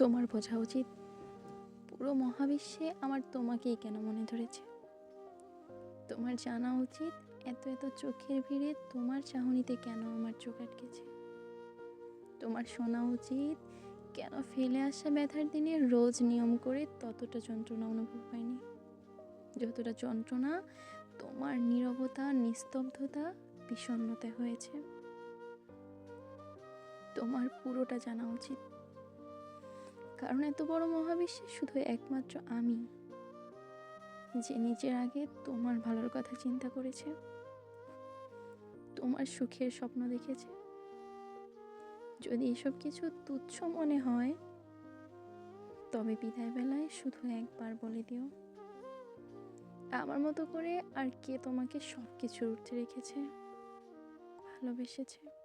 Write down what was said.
তোমার বোঝা উচিত। পুরো মহাবিশ্বে আমার তোমাকেই কেন মনে ধরেছে? তোমার জানা উচিত এত এত চোখের ভিড়ে তোমার চাহনিতে কেন আমার চোখ আটকেছে? তোমার শোনা উচিত কেন ফেলে আসা ব্যথার দিনে রোজ নিয়ম করে ততটা যন্ত্রণা অনুভব হয়নি? যতটা যন্ত্রণা তোমার নীরবতা, নিস্তব্ধতা, বিষণ্ণতা হয়েছে। তোমার পুরোটা জানা উচিত। কারণ এত বড় মহাবিশ্বে শুধু একমাত্র আমি, যে নিজের আগে তোমার ভালোর কথা চিন্তা করেছে, তোমার সুখের স্বপ্ন দেখেছে। যদি এসব কিছু তুচ্ছ মনে হয়, তবে বিদায় বেলায় শুধু একবার বলে দিও। আমার মতো করে আর কে তোমাকে সব কিছুর উঠতে রেখেছে, ভালোবেসেছে?